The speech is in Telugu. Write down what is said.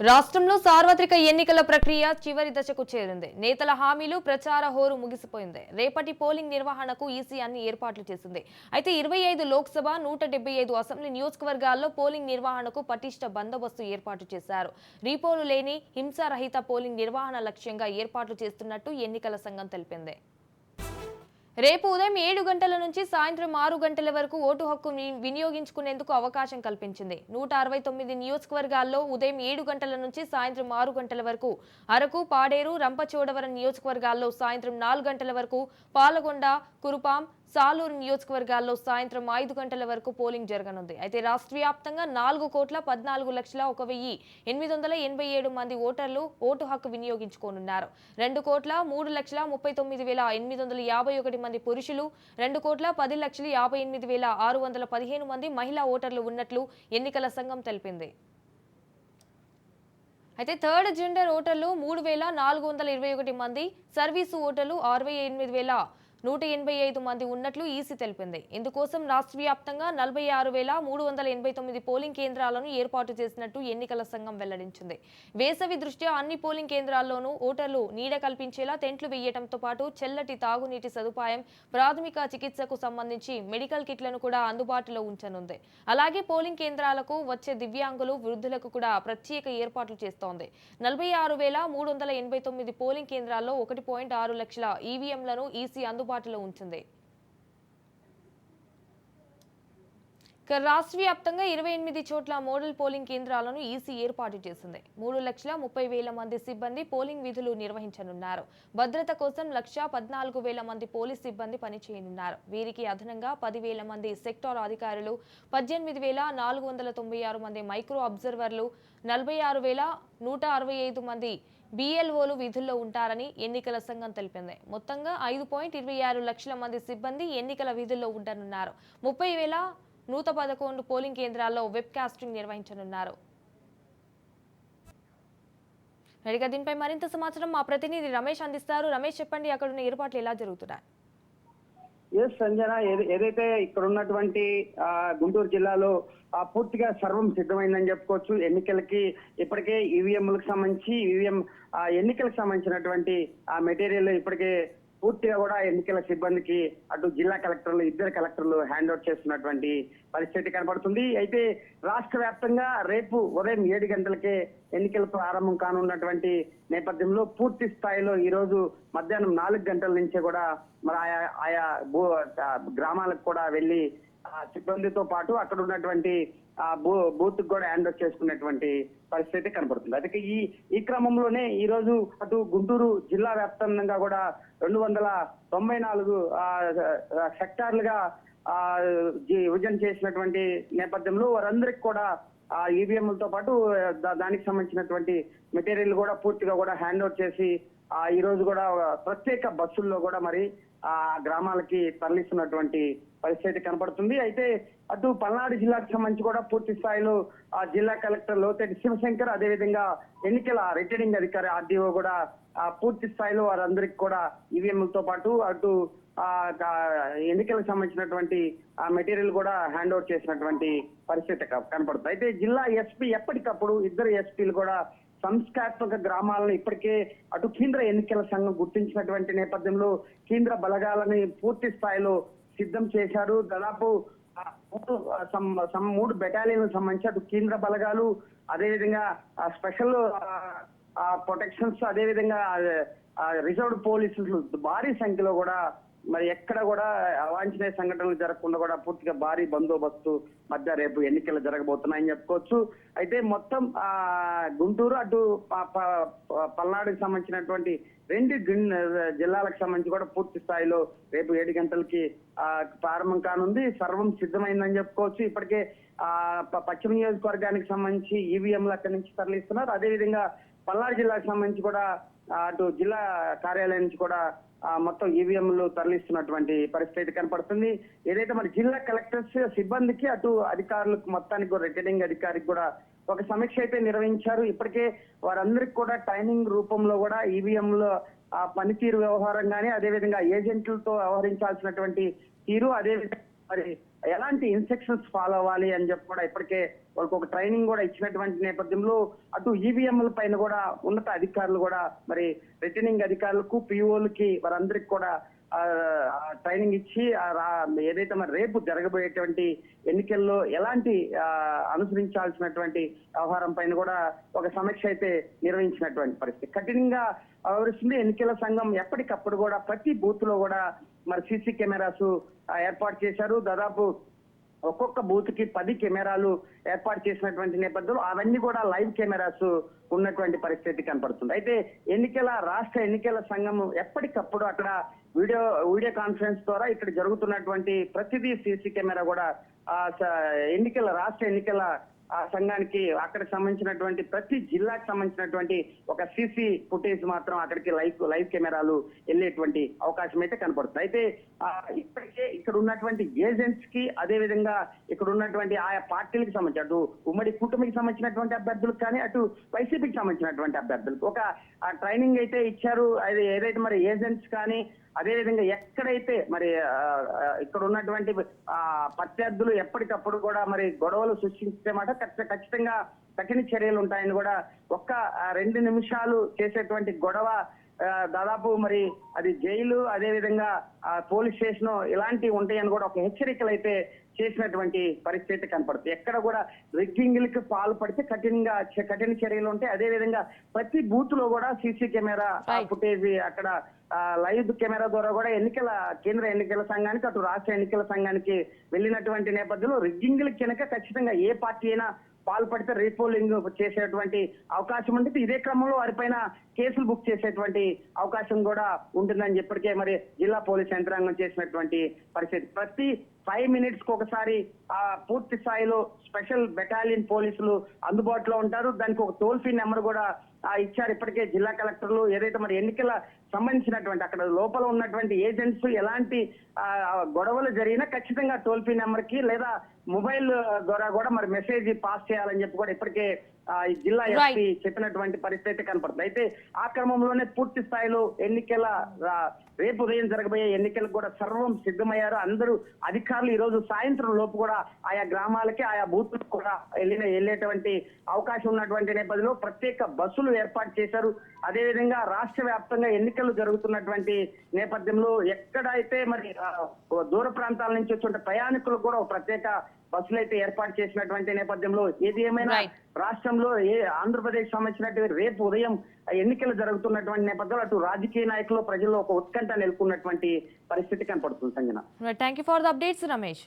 రాష్ట్రంలో సార్వత్రిక ఎన్నికల ప్రక్రియ చివరి దశకు చేరింది. నేతల హామీలు ప్రచార హోరు ముగిసిపోయింది. రేపటి పోలింగ్ నిర్వహణకు ఈసీ అన్ని ఏర్పాట్లు చేసింది. అయితే ఇరవై ఐదు లోక్సభ నూట డెబ్బై ఐదు అసెంబ్లీ నియోజకవర్గాల్లో పోలింగ్ నిర్వహణకు పటిష్ట బందోబస్తు ఏర్పాటు చేశారు. రీపోలు లేని హింసారహిత పోలింగ్ నిర్వహణ లక్ష్యంగా ఏర్పాట్లు చేస్తున్నట్టు ఎన్నికల సంఘం తెలిపింది. రేపు ఉదయం ఏడు గంటల నుంచి సాయంత్రం ఆరు గంటల వరకు ఓటు హక్కు వినియోగించుకునేందుకు అవకాశం కల్పించింది. నూట అరవై తొమ్మిది నియోజకవర్గాల్లో ఉదయం ఏడు గంటల నుంచి సాయంత్రం ఆరు గంటల వరకు అరకు పాడేరు రంపచోడవరం నియోజకవర్గాల్లో సాయంత్రం నాలుగు గంటల వరకు పాలగొండ కురుపాం సాలూరు నియోజకవర్గాల్లో సాయంత్రం ఐదు గంటల వరకు పోలింగ్ జరగనుంది. అయితే రాష్ట్ర వ్యాప్తంగా నాలుగు కోట్ల పద్నాలుగు లక్షల ఒక వెయ్యి ఎనిమిది వందల ఎనభై ఏడు మంది ఓటర్లు ఓటు హక్కు వినియోగించుకోనున్నారు. రెండు కోట్ల మూడు లక్షల ముప్పై తొమ్మిది వేల ఎనిమిది వందల యాభై ఒకటి మంది పురుషులు రెండు కోట్ల పది లక్షల యాభై ఎనిమిది వేల ఆరు వందల పదిహేను మంది మహిళా ఓటర్లు ఉన్నట్లు ఎన్నికల సంఘం తెలిపింది. అయితే థర్డ్ జెండర్ ఓటర్లు మూడు వేల నాలుగు వందల ఇరవై ఒకటి మంది సర్వీసు ఓటర్లు అరవై ఎనిమిది వేల నూట ఎనభై ఐదు మంది ఉన్నట్లు ఈసీ తెలిపింది. ఇందుకోసం రాష్ట్ర వ్యాప్తంగా నలభై ఆరు వేల మూడు వందల ఎనభై తొమ్మిది పోలింగ్ కేంద్రాలను ఏర్పాటు చేసినట్టు ఎన్నికల సంఘం వెల్లడించింది. వేసవి దృష్ట్యా అన్ని పోలింగ్ కేంద్రాల్లోనూ ఓటర్లు నీడ కల్పించేలా టెంట్లు వేయడంతో పాటు చెల్లటి తాగునీటి సదుపాయం ప్రాథమిక చికిత్సకు సంబంధించి మెడికల్ కిట్లను కూడా అందుబాటులో ఉంచనుంది. అలాగే పోలింగ్ కేంద్రాలకు వచ్చే దివ్యాంగులు వృద్ధులకు కూడా ప్రత్యేక ఏర్పాట్లు చేస్తోంది. నలభై ఆరు వేల మూడు వందల ఎనభై తొమ్మిది పోలింగ్ కేంద్రాల్లో ఒకటి పాయింట్ ఆరు లక్షల ఈవీఎంలను ఈసీ అందుబాటులో ఉంటుంది. రాష్ట్ర వ్యాప్తంగా ఇరవై ఎనిమిది చోట్ల మోడల్ పోలింగ్ కేంద్రాలను ఈసీ ఏర్పాటు చేసింది. మూడు లక్షల ముప్పై వేల మంది సిబ్బంది పోలింగ్ విధులు నిర్వహించనున్నారు. భద్రత కోసం లక్ష పద్నాలుగు వేల మంది పోలీస్ సిబ్బంది పనిచేయనున్నారు. వీరికి అదనంగా పదివేల మంది సెక్టార్ అధికారులు పద్దెనిమిది వేల నాలుగు వందల తొంభై ఆరు మంది మైక్రో అబ్జర్వర్లు నలభై ఆరు వేల నూట అరవై ఐదు మంది బిఎల్ఓలు విధుల్లో ఉంటారని ఎన్నికల సంఘం తెలిపింది. మొత్తంగా ఐదు పాయింట్ ఇరవై ఆరు లక్షల మంది సిబ్బంది ఎన్నికల విధుల్లో ఉండనున్నారు. ముప్పై వేల నూట పదకొండు పోలింగ్ కేంద్రాల్లో వెబ్ కాస్టింగ్ నిర్వహించనున్నారు. ఇక దీనిపై మరింత సమాచారం మా ప్రతినిధి రమేష్ అందిస్తారు. రమేష్ చెప్పండి అక్కడ ఉన్న ఏర్పాట్లు ఎలా జరుగుతున్నాయి? ఎస్ సంజన ఏదైతే ఇక్కడ ఉన్నటువంటి గుంటూరు జిల్లాలో ఆ, పూర్తిగా సర్వం సిద్ధమైందని చెప్పుకోవచ్చు. ఎన్నికలకి ఇప్పటికే ఈవీఎంలకు సంబంధించి ఈవీఎం ఎన్నికలకు సంబంధించినటువంటి ఆ మెటీరియల్ ఇప్పటికే పూర్తిగా కూడా ఎన్నికల సిబ్బందికి అటు జిల్లా కలెక్టర్లు ఇద్దరు కలెక్టర్లు హ్యాండ్ ఓవర్ చేస్తున్నటువంటి పరిస్థితి కనబడుతుంది. అయితే రాష్ట్ర వ్యాప్తంగా రేపు ఉదయం ఏడు గంటలకే ఎన్నికలు ప్రారంభం కానున్నటువంటి నేపథ్యంలో పూర్తి స్థాయిలో ఈ రోజు మధ్యాహ్నం నాలుగు గంటల నుంచే కూడా మరి ఆయా ఆయా భూ గ్రామాలకు కూడా వెళ్ళి ఆ, సిబ్బందితో పాటు అక్కడ ఉన్నటువంటి ఆ బూ బూత్ కూడా హ్యాండ్ ఓవర్ చేసుకునేటువంటి పరిస్థితి కనబడుతుంది. అయితే ఈ ఈ క్రమంలోనే ఈ రోజు అటు గుంటూరు జిల్లా వ్యాప్తంగా కూడా రెండు వందల తొంభై నాలుగు ఆ, సెక్టార్లుగా ఆ విభజన చేసినటువంటి నేపథ్యంలో వారందరికి కూడా ఆ ఈవీఎంలతో పాటు దానికి సంబంధించినటువంటి మెటీరియల్ కూడా పూర్తిగా కూడా హ్యాండ్ ఓవర్ చేసి ఆ ఈ రోజు కూడా ప్రత్యేక బస్సుల్లో కూడా మరి ఆ గ్రామాలకి తరలిస్తున్నటువంటి పరిస్థితి కనపడుతుంది అయితే అటు పల్నాడు జిల్లాకు సంబంధించి కూడా పూర్తి స్థాయిలో ఆ జిల్లా కలెక్టర్ లోతేటి శివశంకర్ అదేవిధంగా ఎన్నికల రిటర్నింగ్ అధికారి ఆర్డీఓ కూడా ఆ పూర్తి స్థాయిలో వారందరికీ కూడా ఈవీఎంలతో పాటు అటు ఆ ఎన్నికలకు సంబంధించినటువంటి ఆ మెటీరియల్ కూడా హ్యాండ్ ఓవర్ చేసినటువంటి పరిస్థితి క- కనపడుతుంది. అయితే జిల్లా ఎస్పీ ఎప్పటికప్పుడు ఇద్దరు ఎస్పీలు కూడా సంస్కాత్మక గ్రామాలను ఇప్పటికే అటు కేంద్ర ఎన్నికల సంఘం గుర్తించినటువంటి నేపథ్యంలో కేంద్ర బలగాలని పూర్తి స్థాయిలో సిద్ధం చేశారు. దాదాపు మూడు సం- మూడు బెటాలియన్లకు సంబంధించి అటు కేంద్ర బలగాలు అదేవిధంగా స్పెషల్ ఆ ప్రొటెక్షన్స్ అదేవిధంగా రిజర్వ్డ్ పోలీసులు భారీ సంఖ్యలో కూడా మరి ఎక్కడ కూడా అవాంఛనీయ సంఘటనలు జరగకుండా కూడా పూర్తిగా భారీ బందోబస్తు మధ్య రేపు ఎన్నికలు జరగబోతున్నాయని చెప్పుకోవచ్చు. అయితే మొత్తం ఆ గుంటూరు అటు పల్నాడుకి సంబంధించినటువంటి రెండు గిన్- జిల్లాలకు సంబంధించి కూడా పూర్తి స్థాయిలో రేపు ఏడు గంటలకి ఆ ప్రారంభం కానుంది. సర్వం సిద్ధమైందని చెప్పుకోవచ్చు. ఇప్పటికే ఆ ప- పశ్చిమ నియోజకవర్గానికి సంబంధించి ఈవీఎంలు అక్కడి నుంచి తరలిస్తున్నారు. అదేవిధంగా పల్నాడు జిల్లాకు సంబంధించి కూడా అటు జిల్లా కార్యాలయం నుంచి కూడా మొత్తం ఈవీఎంలు తరలిస్తున్నటువంటి పరిస్థితి కనపడుతుంది. ఏదైతే మరి జిల్లా కలెక్టర్స్ సిబ్బందికి అటు అధికారులకు మొత్తానికి కూడా రిటర్నింగ్ అధికారికి కూడా ఒక సమీక్ష అయితే నిర్వహించారు. ఇప్పటికే వారందరికి కూడా ట్రైనింగ్ రూపంలో కూడా ఈవీఎంలో ఆ పనితీరు వ్యవహారం కానీ అదేవిధంగా ఏజెంట్లతో వ్యవహరించాల్సినటువంటి తీరు అదేవిధంగా మరి ఎలాంటి ఇన్స్ట్రక్షన్స్ ఫాలో అవ్వాలి అని చెప్పి కూడా ఇప్పటికే వాళ్ళకి ఒక ట్రైనింగ్ కూడా ఇచ్చినటువంటి నేపథ్యంలో అటు ఈవీఎంల పైన కూడా ఉన్నత అధికారులు కూడా మరి రిటర్నింగ్ అధికారులకు పిఓలకి వారందరికి కూడా ట్రైనింగ్ ఇచ్చి ఆ ఏదైతే మరి రేపు జరగబోయేటువంటి ఎన్నికల్లో ఎలాంటి అనుసరించాల్సినటువంటి వ్యవహారం పైన కూడా ఒక సమీక్ష అయితే నిర్వహించినటువంటి పరిస్థితి. కఠినంగా వ్యవహరిస్తుంది ఎన్నికల సంఘం ఎప్పటికప్పుడు కూడా ప్రతి బూత్లో కూడా మరి సీసీ కెమెరాస్ ఏర్పాటు చేశారు. దాదాపు ఒక్కొక్క బూత్కి పది కెమెరాలు ఏర్పాటు చేసినటువంటి నేపథ్యంలో అవన్నీ కూడా లైవ్ కెమెరాస్ ఉన్నటువంటి పరిస్థితి కనపడుతుంది. అయితే ఎన్నికల రాష్ట్ర ఎన్నికల సంఘం ఎప్పటికప్పుడు అక్కడ వీడియో వీడియో కాన్ఫరెన్స్ ద్వారా ఇక్కడ జరుగుతున్నటువంటి ప్రతిదీ సీసీ కెమెరా కూడా ఎన్నికల రాష్ట్ర ఎన్నికల ఆ సంఘానికి అక్కడికి సంబంధించినటువంటి ప్రతి జిల్లాకు సంబంధించినటువంటి ఒక సీసీ ఫుటేజ్ మాత్రం అక్కడికి లైవ్ లైవ్ కెమెరాలు వెళ్ళేటువంటి అవకాశం అయితే కనపడుతుంది. అయితే ఇప్పటికే ఇక్కడ ఉన్నటువంటి ఏజెంట్స్కి అదే విధంగా ఇక్కడ ఉన్నటువంటి ఆయా పార్టీలకు సంబంధించి అటు ఉమ్మడి కూటమికి సంబంధించినటువంటి అభ్యర్థులకు కానీ అటు వైసీపీకి సంబంధించినటువంటి అభ్యర్థులకు ఒక ట్రైనింగ్ అయితే ఇచ్చారు. అది ఏదైతే మరి ఏజెంట్స్ కానీ అదే విధంగా ఎక్కడైతే మరి ఆ, ఇక్కడ ఉన్నటువంటి ఆ ప్రత్యర్థులు ఎప్పటికప్పుడు కూడా మరి గొడవలు సృష్టించే మాట ఖచ్చితంగా కఠిన చర్యలు ఉంటాయని కూడా ఒక్క రెండు నిమిషాలు చేసేటువంటి గొడవ దాదాపు మరి అది జైలు అదే విధంగా ఆ, పోలీస్ స్టేషన్ ఇలాంటివి ఉంటాయని కూడా ఒక హెచ్చరికలు అయితే చేసినటువంటి పరిస్థితి కనపడుతుంది ఎక్కడ కూడా రిగ్గింగ్లకి పాల్పడితే కఠినంగా కఠిన చర్యలు ఉంటాయి అదే విధంగా ప్రతి బూత్లో కూడా సీసీ కెమెరా. ఫుటేజ్ అక్కడ లైవ్ కెమెరా ద్వారా కూడా ఎన్నికల కేంద్ర ఎన్నికల సంఘానికి అటు రాష్ట్ర ఎన్నికల సంఘానికి వెళ్ళినటువంటి నేపథ్యంలో రిగ్గింగ్ల కనుక ఖచ్చితంగా ఏ పార్టీ అయినా పాల్పడితే రీపోలింగ్ చేసేటువంటి అవకాశం ఉంటుంది ఇదే క్రమంలో వారిపైన కేసులు బుక్ చేసేటువంటి అవకాశం కూడా ఉంటుందని చెప్పటికే మరి జిల్లా పోలీస్ యంత్రాంగం చేసినటువంటి పరిస్థితి. ప్రతి ఫైవ్ మినిట్స్కు ఒకసారి ఆ పూర్తి స్థాయిలో స్పెషల్ బెటాలియన్ పోలీసులు అందుబాటులో ఉంటారు. దానికి ఒక టోల్ ఫ్రీ నెంబర్ కూడా ఆ, ఇచ్చారు. ఇప్పటికే జిల్లా కలెక్టర్లు ఏదైతే మరి ఎన్నికల సంబంధించినటువంటి అక్కడ లోపల ఉన్నటువంటి ఏజెంట్స్ ఎలాంటి గొడవలు జరిగినా ఖచ్చితంగా టోల్ ఫ్రీ నెంబర్కి లేదా మొబైల్ ద్వారా కూడా మరి మెసేజ్ పాస్ చేయాలని చెప్పి కూడా ఇప్పటికే జిల్లా. ఎస్పీ చెప్పినటువంటి పరిస్థితి కనపడుతుంది అయితే ఆ క్రమంలోనే పూర్తి స్థాయిలో ఎన్నికల రేపు ఉదయం జరగబోయే ఎన్నికలకు కూడా సర్వం సిద్ధమయ్యారు. అందరూ అధికారులు ఈ రోజు సాయంత్రం లోపు కూడా ఆయా గ్రామాలకి ఆయా బూత్లకు కూడా వెళ్ళిన వెళ్ళేటువంటి అవకాశం ఉన్నటువంటి నేపథ్యంలో ప్రత్యేక బస్సులు ఏర్పాటు చేశారు. అదేవిధంగా రాష్ట్ర వ్యాప్తంగా ఎన్నికలు జరుగుతున్నటువంటి నేపథ్యంలో ఎక్కడైతే మరి దూర ప్రాంతాల నుంచి వచ్చిన ప్రయాణికులకు కూడా ఒక ప్రత్యేక బస్సులు అయితే ఏర్పాటు చేసినటువంటి నేపథ్యంలో ఏది ఏమైనా. రాష్ట్రంలో ఏ ఆంధ్రప్రదేశ్ సంబంధించినటువంటి రేపు ఉదయం ఎన్నికలు జరుగుతున్నటువంటి నేపథ్యంలో అటు రాజకీయ నాయకులు ప్రజల్లో ఒక ఉత్కంఠ నెలకొన్నటువంటి పరిస్థితి కనపడుతుంది Sanjana. Thank you for the updates Ramesh